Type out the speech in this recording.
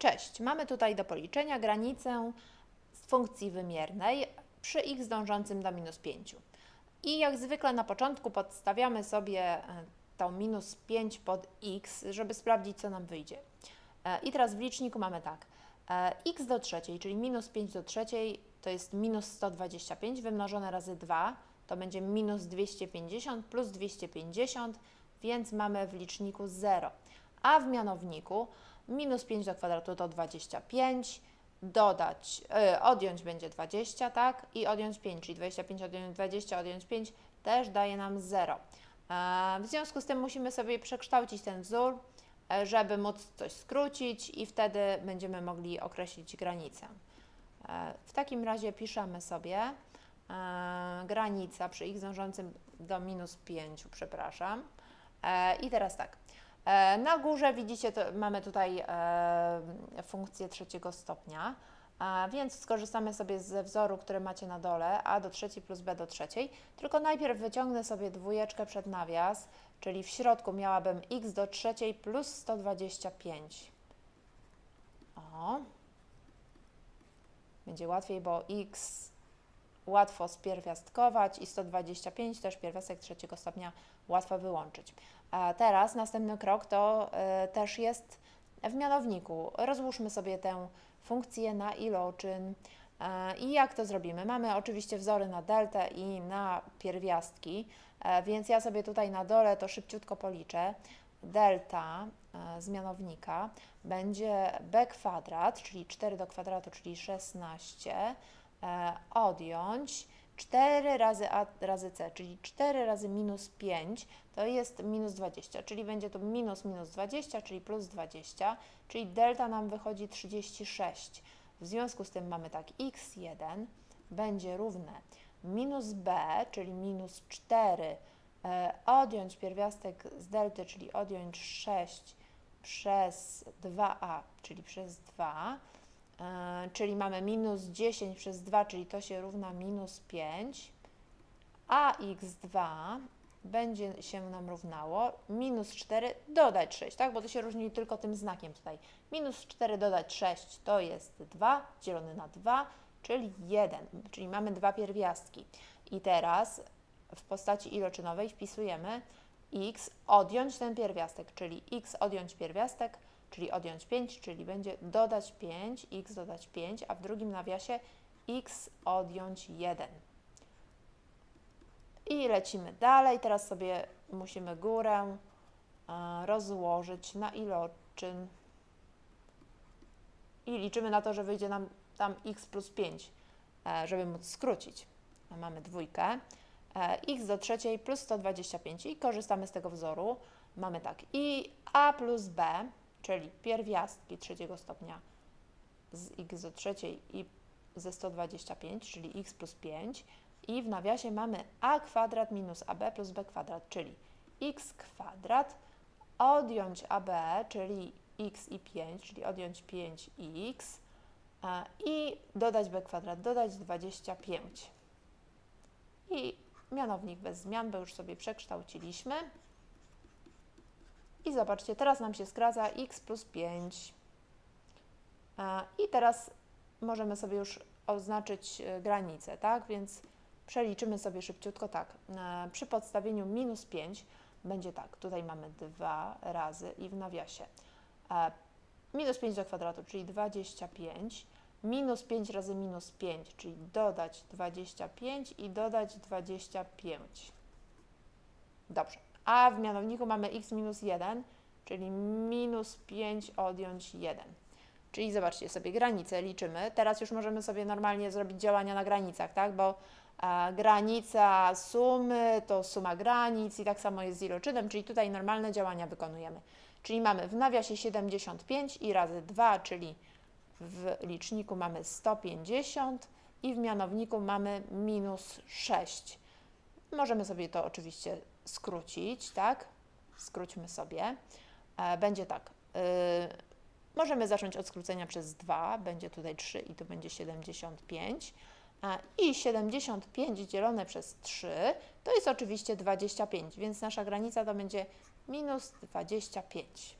Cześć, mamy tutaj do policzenia granicę z funkcji wymiernej przy x dążącym do minus 5. I jak zwykle na początku podstawiamy sobie e, tą minus 5 pod x, żeby sprawdzić, co nam wyjdzie. E, I teraz w liczniku mamy tak, e, x do trzeciej, czyli minus 5 do trzeciej, to jest minus 125 wymnożone razy 2, to będzie minus 250 plus 250, więc mamy w liczniku 0. A w mianowniku minus 5 do kwadratu to 25, dodać, y, odjąć będzie 20, tak? I odjąć 5, czyli 25 odjąć 20, odjąć 5 też daje nam 0. E, w związku z tym musimy sobie przekształcić ten wzór, e, żeby móc coś skrócić i wtedy będziemy mogli określić granicę. E, w takim razie piszemy sobie granica przy x dążącym do minus 5, przepraszam. I teraz tak. E, Na górze widzicie, mamy tutaj e, funkcję trzeciego stopnia, a więc skorzystamy sobie ze wzoru, który macie na dole, a do trzeciej plus b do trzeciej, tylko najpierw wyciągnę sobie dwójeczkę przed nawias, czyli w środku miałabym x do trzeciej plus 125. O. Będzie łatwiej, bo x łatwo spierwiastkować i 125 też pierwiastek trzeciego stopnia łatwo wyłączyć. A teraz następny krok to y, też jest w mianowniku. Rozłóżmy sobie tę funkcję na iloczyn. E, I jak to zrobimy? Mamy oczywiście wzory na deltę i na pierwiastki, e, więc ja sobie tutaj na dole to szybciutko policzę. Delta z mianownika będzie b kwadrat, czyli 4 do kwadratu, czyli 16, e, odjąć 4 razy a razy c, czyli 4 razy minus 5 to jest minus 20, czyli będzie to minus minus 20, czyli plus 20, czyli delta nam wychodzi 36. W związku z tym mamy tak, x1 będzie równe minus b, czyli minus 4, e, odjąć pierwiastek z delty, czyli odjąć 6 przez 2a, czyli przez 2, e, czyli mamy minus 10 przez 2, czyli to się równa minus 5, a x2 będzie się nam równało minus 4 dodać 6, tak? Bo to się różni tylko tym znakiem tutaj. Minus 4 dodać 6 to jest 2 dzielone na 2, czyli 1, czyli mamy dwa pierwiastki. I teraz w postaci iloczynowej wpisujemy x odjąć ten pierwiastek, czyli x odjąć pierwiastek, czyli odjąć 5, czyli będzie dodać 5, x dodać 5, a w drugim nawiasie x odjąć 1. I lecimy dalej. Teraz sobie musimy górę e, rozłożyć na iloczyn i liczymy na to, że wyjdzie nam tam x plus 5, e, żeby móc skrócić. Mamy dwójkę, e, x do trzeciej plus 125 i korzystamy z tego wzoru. Mamy tak, i a plus b, czyli pierwiastki trzeciego stopnia z x do trzeciej i ze 125, czyli x plus 5 i w nawiasie mamy a kwadrat minus ab plus b kwadrat, czyli x kwadrat odjąć ab, czyli x i 5, czyli odjąć 5x a, i dodać b kwadrat, dodać 25. I mianownik bez zmian, bo już sobie przekształciliśmy. I zobaczcie, teraz nam się skraca x plus 5. A, I teraz możemy sobie już oznaczyć e, granicę, tak? Więc przeliczymy sobie szybciutko tak. E, Przy podstawieniu minus 5 będzie tak. Tutaj mamy 2 razy i w nawiasie. E, Minus 5 do kwadratu, czyli 25. Minus 5 razy minus 5, czyli dodać 25 i dodać 25. Dobrze. A w mianowniku mamy x minus 1, czyli minus 5 odjąć 1. Czyli zobaczcie sobie granicę, liczymy. Teraz już możemy sobie normalnie zrobić działania na granicach, tak? Bo e, granica sumy to suma granic i tak samo jest z iloczynem, czyli tutaj normalne działania wykonujemy. Czyli mamy w nawiasie 75 i razy 2, czyli w liczniku mamy 150 i w mianowniku mamy minus 6. Możemy sobie to oczywiście skrócić, tak? Skróćmy sobie. E, będzie tak. y, Możemy zacząć od skrócenia przez 2, będzie tutaj 3 i tu będzie 75. A, I 75 dzielone przez 3 to jest oczywiście 25, więc nasza granica to będzie minus 25.